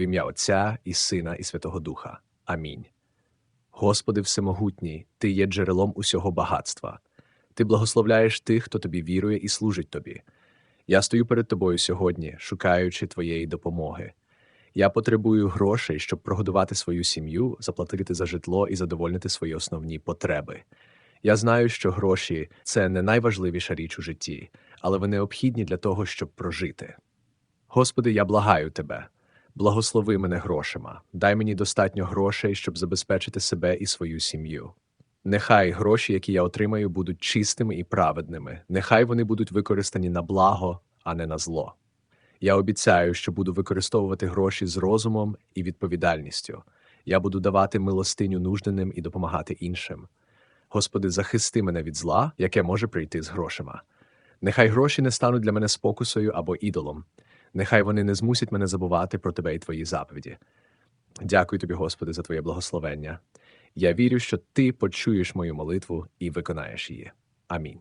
в ім'я Отця і Сина, і Святого Духа. Амінь. Господи Всемогутній, Ти є джерелом усього багатства. Ти благословляєш тих, хто тобі вірує і служить тобі. Я стою перед тобою сьогодні, шукаючи твоєї допомоги. Я потребую грошей, щоб прогодувати свою сім'ю, заплатити за житло і задовольнити свої основні потреби. Я знаю, що гроші це не найважливіша річ у житті, але вони необхідні для того, щоб прожити. Господи, я благаю тебе, благослови мене грошима, дай мені достатньо грошей, щоб забезпечити себе і свою сім'ю. Нехай гроші, які я отримаю, будуть чистими і праведними, нехай вони будуть використані на благо, а не на зло. Я обіцяю, що буду використовувати гроші з розумом і відповідальністю. Я буду давати милостиню нужденим і допомагати іншим. Господи, захисти мене від зла, яке може прийти з грошима. Нехай гроші не стануть для мене спокусою або ідолом. Нехай вони не змусять мене забувати про тебе і твої заповіді. Дякую тобі, Господи, за твоє благословення. Я вірю, що ти почуєш мою молитву і виконаєш її. Амінь.